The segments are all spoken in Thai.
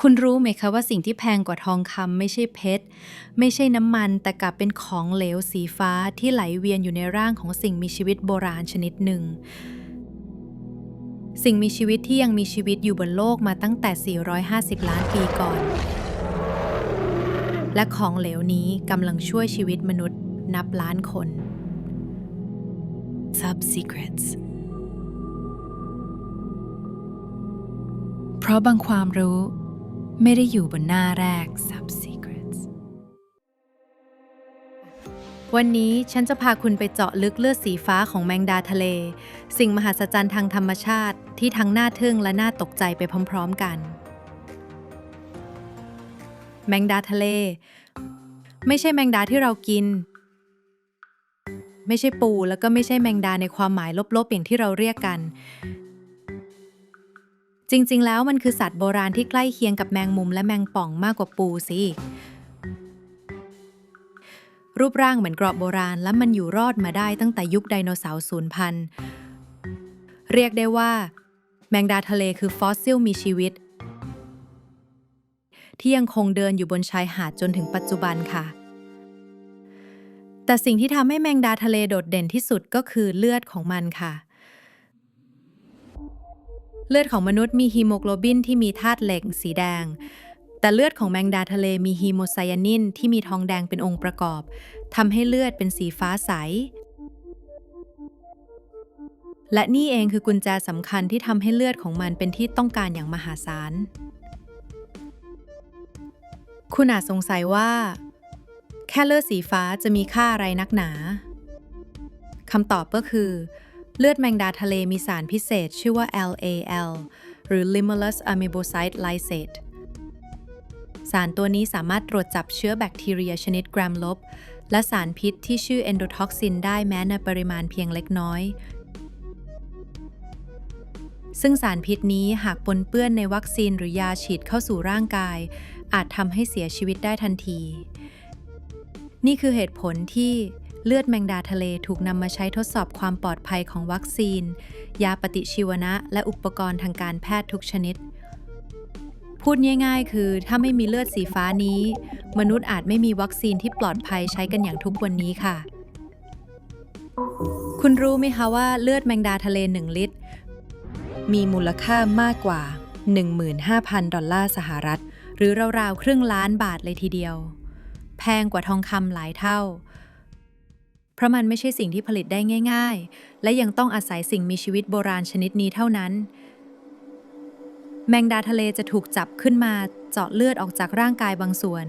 คุณรู้ไหมคะว่าสิ่งที่แพงกว่าทองคำไม่ใช่เพชร ไม่ใช่น้ำมันแต่กลับเป็นของเหลวสีฟ้าที่ไหลเวียนอยู่ในร่างของสิ่งมีชีวิตโบราณชนิดหนึ่ง สิ่งมีชีวิตที่ยังมีชีวิตอยู่บนโลกมาตั้งแต่ 450 ล้านปีก่อน และของเหลวนี้กำลังช่วยชีวิตมนุษย์นับล้านคน Sub Secrets เพราะบางความรู้ ไม่ได้อยู่บนหน้าแรก Sub Secrets วันนี้ฉันจะพาคุณไปเจาะลึกเลือดสีฟ้าของแมงดาทะเล สิ่งมหัศจรรย์ทางธรรมชาติที่ทั้งน่าทึ่งและน่าตกใจไปพร้อมๆกัน แมงดาทะเล ไม่ใช่แมงดาที่เรากิน ไม่ใช่ปูแล้วก็ไม่ใช่แมงดาในความหมายลบๆอย่างที่เราเรียกกัน จริง ๆ แล้วมันคือสัตว์โบราณที่ใกล้เคียงกับแมงมุมและแมงป่องมากกว่าปูสิรูปร่างเหมือนกรอบโบราณและมันอยู่รอดมาได้ตั้งแต่ยุคไดโนเสาร์สูญพันธุ์เรียกได้ว่า แมงดาทะเลคือฟอสซิลมีชีวิต ที่ยังคงเดินอยู่บนชายหาดจนถึงปัจจุบันค่ะ แต่สิ่งที่ทำให้แมงดาทะเลโดดเด่นที่สุดก็คือเลือดของมันค่ะ เลือดของมนุษย์มีฮีโมโกลบินที่มีธาตุเหล็กสีแดง แต่เลือดของแมงดาทะเลมีฮีโมไซยานินที่มีทองแดงเป็นองค์ประกอบทำให้เลือดเป็นสีฟ้าใส และนี่เองคือกุญแจสำคัญที่ทำให้เลือดของมันเป็นที่ต้องการอย่างมหาศาล คุณอาจสงสัยว่า แค่เลือดสีฟ้าจะมีค่าอะไรนักหนาคำตอบก็คือ เลือดแมงดาทะเลมีสารพิเศษชื่อว่า LAL หรือ Limulus amebocyte lysate สารตัวนี้สามารถตรวจจับเชื้อแบคทีเรียชนิดกรัมลบ และสารพิษที่ชื่อ endotoxin ได้แม้ในปริมาณเพียงเล็กน้อย ซึ่งสารพิษนี้หากปนเปื้อนในวัคซีนหรือยาฉีดเข้าสู่ร่างกาย อาจทำให้เสียชีวิตได้ทันที นี่คือเหตุผลที่ เลือดแมงดาทะเลถูกนำมาใช้ทดสอบความปลอดภัยของวัคซีน ยาปฏิชีวนะ และอุปกรณ์ทางการแพทย์ทุกชนิด พูดง่ายๆ คือถ้าไม่มีเลือดสีฟ้านี้ มนุษย์อาจไม่มีวัคซีนที่ปลอดภัยใช้กันอย่างทุกวันนี้ค่ะ คุณรู้ไหมคะว่าเลือดแมงดาทะเล 1 ลิตร มีมูลค่ามากกว่า 15,000 ดอลลาร์สหรัฐ หรือราวๆครึ่งล้านบาทเลยทีเดียว แพงกว่าทองคำหลายเท่า เพราะมันไม่ใช่สิ่งที่ผลิตได้ง่าย ๆ และยังต้องอาศัยสิ่งมีชีวิตโบราณชนิดนี้เท่านั้น แมงดาทะเลจะถูกจับขึ้นมาเจาะเลือดออกจากร่างกายบางส่วน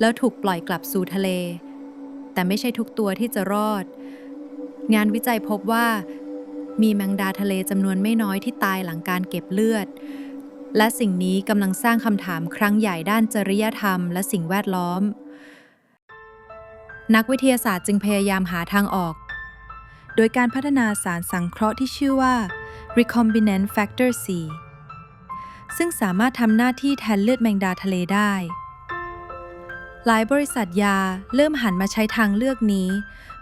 แล้วถูกปล่อยกลับสู่ทะเล แต่ไม่ใช่ทุกตัวที่จะรอด งานวิจัยพบว่า มีแมงดาทะเลจำนวนไม่น้อยที่ตายหลังการเก็บเลือด และสิ่งนี้กำลังสร้างคำถามครั้งใหญ่ด้านจริยธรรมและสิ่งแวดล้อม นักวิทยาศาสตร์จึงพยายามหาทางออก โดยการพัฒนาสารสังเคราะห์ที่ชื่อว่า recombinant factor C ซึ่งสามารถทำหน้าที่แทนเลือดแมงดาทะเลได้ หลายบริษัทยาเริ่มหันมาใช้ทางเลือกนี้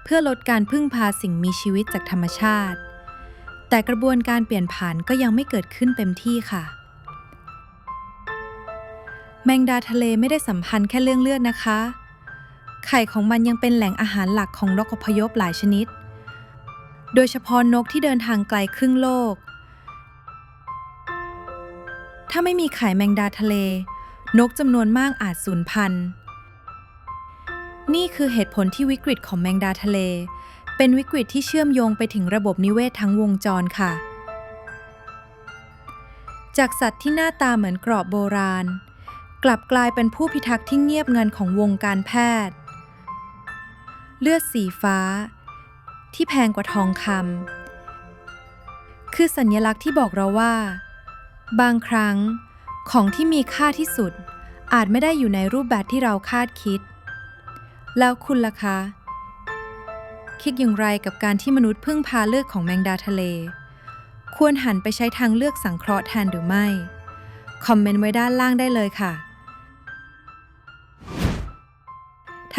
เพื่อลดการพึ่งพาสิ่งมีชีวิตจากธรรมชาติ แต่กระบวนการเปลี่ยนผ่านก็ยังไม่เกิดขึ้นเต็มที่ค่ะ แมงดาทะเลไม่ได้สัมพันธ์แค่เรื่องเลือดนะคะ ไข่ของมันยังเป็นแหล่งอาหารหลักของนกอพยพหลายชนิด โดยเฉพาะนกที่เดินทางไกลครึ่งโลก ถ้าไม่มีไข่แมงดาทะเล นกจำนวนมากอาจสูญพันธุ์ นี่คือเหตุผลที่วิกฤตของแมงดาทะเล เป็นวิกฤตที่เชื่อมโยงไปถึงระบบนิเวศทั้งวงจรค่ะ จากสัตว์ที่หน้าตาเหมือนกรอบโบราณกลับกลายเป็นผู้พิทักษ์ที่เงียบงันของวงการแพทย์ เลือดสีฟ้า ที่แพงกว่าทองคำคือสัญลักษณ์ที่บอกเราว่า บางครั้งของที่มีค่าที่สุดอาจไม่ได้อยู่ในรูปแบบที่เราคาดคิด แล้วคุณล่ะคะ คิดอย่างไรกับการที่มนุษย์พึ่งพาเลือดของแมงดาทะเล ควรหันไปใช้ทางเลือกสังเคราะห์แทนหรือไม่ คอมเมนต์ไว้ด้านล่างได้เลยค่ะ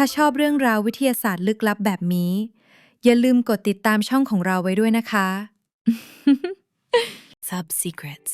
ถ้าชอบเรื่องราววิทยาศาสตร์ลึกลับแบบนี้ อย่าลืมกดติดตามช่องของเราไว้ด้วยนะคะ Sub Secrets